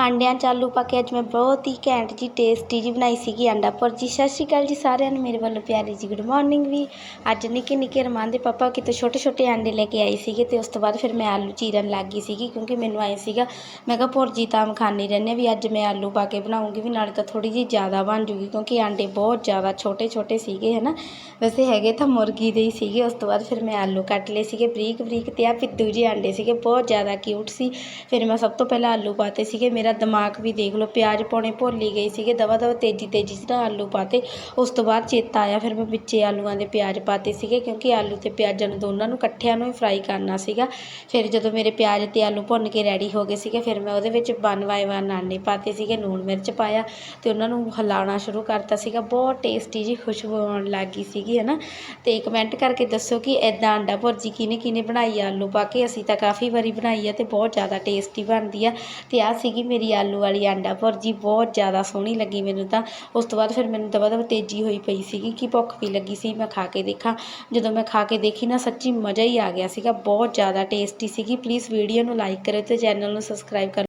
ਆਂਡਿਆਂ 'ਚ ਆਲੂ ਪਾ ਕੇ ਅੱਜ ਮੈਂ ਬਹੁਤ ਹੀ ਘੈਂਟ ਜੀ ਟੇਸਟੀ ਜੀ ਬਣਾਈ ਸੀਗੀ ਆਂਡਾ ਭੁਰਜੀ ਸਤਿ ਸ਼੍ਰੀ ਅਕਾਲ ਜੀ ਸਾਰਿਆਂ ਨੂੰ ਮੇਰੇ ਵੱਲੋਂ ਪਿਆਰੀ ਜੀ ਗੁੱਡ ਮਾਰਨਿੰਗ ਵੀ ਅੱਜ ਨਿੱਕੇ ਨਿੱਕੇ ਰਮਾਨ ਦੇ ਪਾਪਾ ਕਿਤੇ ਛੋਟੇ ਛੋਟੇ ਆਂਡੇ ਲੈ ਕੇ ਆਏ ਸੀਗੇ ਤੇ ਉਸ ਤੋਂ ਬਾਅਦ ਫਿਰ ਮੈਂ ਆਲੂ ਚੀਰਨ ਲੱਗ ਗਈ ਸੀਗੀ ਕਿਉਂਕਿ ਮੈਨੂੰ ਆਏ ਸੀਗਾ ਮੈਂ ਕਿਹਾ ਭੁਰਜੀ ਤਾਂ ਆਮ ਖਾਂਦੇ ਰਹਿੰਦੇ ਵੀ ਅੱਜ ਮੈਂ ਆਲੂ ਪਾ ਕੇ ਬਣਾਉਂਗੀ ਵੀ ਨਾਲੇ ਤਾਂ ਥੋੜੀ ਜਿਹੀ ਜ਼ਿਆਦਾ ਬਣ ਜੂਗੀ ਕਿਉਂਕਿ ਆਂਡੇ ਬਹੁਤ ਜ਼ਿਆਦਾ ਛੋਟੇ ਛੋਟੇ ਸੀਗੇ ਹਨਾ ਵੈਸੇ ਹੈਗੇ ਤਾਂ ਮੁਰਗੀ ਦੇ ਹੀ ਸੀਗੇ ਉਸ ਤੋਂ ਬਾਅਦ ਫਿਰ ਮੈਂ ਆਲੂ ਕੱਟ ਲਏ ਸੀਗੇ ਬਰੀਕ ਬਰੀਕ ਤੇ ਆ ਪਿੱਦੂ ਜਿਹੇ ਆਂਡੇ ਸੀਗੇ ਬਹੁਤ ਜ਼ਿਆਦਾ ਕਿਊਟ ਸੀ ਫਿਰ ਮੈਂ ਸਭ ਤੋਂ ਪਹਿਲਾਂ ਆਲੂ ਪਾਤੇ ਸੀਗੇ ਮੇਰਾ ਦਿਮਾਗ ਵੀ ਦੇਖ ਲਓ, ਪਿਆਜ਼ ਪਾਉਣੇ ਭੁੱਲ ਹੀ ਗਈ ਸੀਗੇ, ਦਵਾ ਦਵਾ ਤੇਜ਼ੀ ਤੇਜ਼ੀ 'ਚ ਨਾ ਆਲੂ ਪਾਤੇ। ਉਸ ਤੋਂ ਬਾਅਦ ਚੇਤਾ ਆਇਆ, ਫਿਰ ਮੈਂ ਵਿੱਚੇ ਆਲੂਆਂ ਦੇ ਪਿਆਜ਼ ਪਾਤੇ ਸੀਗੇ, ਕਿਉਂਕਿ ਆਲੂ ਤੇ ਪਿਆਜ਼ਾਂ ਨੂੰ ਦੋਨਾਂ ਨੂੰ ਇਕੱਠਿਆਂ ਨੂੰ ਹੀ ਫਰਾਈ ਕਰਨਾ ਸੀਗਾ। ਫਿਰ ਜਦੋਂ ਮੇਰੇ ਪਿਆਜ਼ ਤੇ ਆਲੂ ਭੁੰਨ ਕੇ ਰੈਡੀ ਹੋ ਗਏ ਸੀਗੇ, ਫਿਰ ਮੈਂ ਉਹਦੇ ਵਿੱਚ ਵਨ ਬਾਏ ਵਨ ਆਨੇ ਪਾਤੇ ਸੀਗੇ, ਲੂਣ ਮਿਰਚ ਪਾਇਆ ਤੇ ਉਹਨਾਂ ਨੂੰ ਹਿਲਾਉਣਾ ਸ਼ੁਰੂ ਕਰਤਾ ਸੀਗਾ। ਬਹੁਤ ਟੇਸਟੀ ਜੀ ਖੁਸ਼ਬੂ ਆਉਣ ਲੱਗ ਗਈ ਸੀਗੀ ਹੈ ਨਾ ਤੇ ਕਮੈਂਟ ਕਰਕੇ ਦੱਸੋ ਕਿ ਐਦਾਂ ਆਂਡਾ ਭੁਰਜੀ ਕਿਹਨੇ ਕਿਹਨੇ ਬਣਾਈ ਆਲੂ ਪਾ ਕੇ ਅਸੀਂ ਤਾਂ ਕਾਫੀ ਵਾਰੀ ਬਣਾਈ ਆ ਤੇ ਬਹੁਤ ਜ਼ਿਆਦਾ ਟੇਸਟੀ ਬਣਦੀ ਆ। ਤੇ ਆ ਸੀਗੀ ਮੇਰੀ ਆਲੂ ਵਾਲੀ ਆਂਡਾ ਭੁਰਜੀ ਬਹੁਤ ਜ਼ਿਆਦਾ ਸੋਹਣੀ ਲੱਗੀ ਮੈਨੂੰ ਤਾਂ। ਉਸ ਤੋਂ ਬਾਅਦ ਫਿਰ ਮੈਨੂੰ ਦਵਾ ਦਵਾ ਤੇਜ਼ੀ ਹੋਈ ਪਈ ਸੀਗੀ ਕਿ ਭੁੱਖ ਵੀ ਲੱਗੀ ਸੀ, ਮੈਂ ਖਾ ਕੇ ਦੇਖਾਂ। ਜਦੋਂ ਮੈਂ ਖਾ ਕੇ ਦੇਖੀ ਨਾ ਸੱਚੀ ਮਜ਼ਾ ਹੀ ਆ ਗਿਆ ਸੀਗਾ, ਬਹੁਤ ਜ਼ਿਆਦਾ ਟੇਸਟੀ ਸੀਗੀ। ਪਲੀਜ਼ ਵੀਡੀਓ ਨੂੰ ਲਾਈਕ ਕਰਿਓ ਅਤੇ ਚੈਨਲ ਨੂੰ ਸਬਸਕ੍ਰਾਈਬ ਕਰ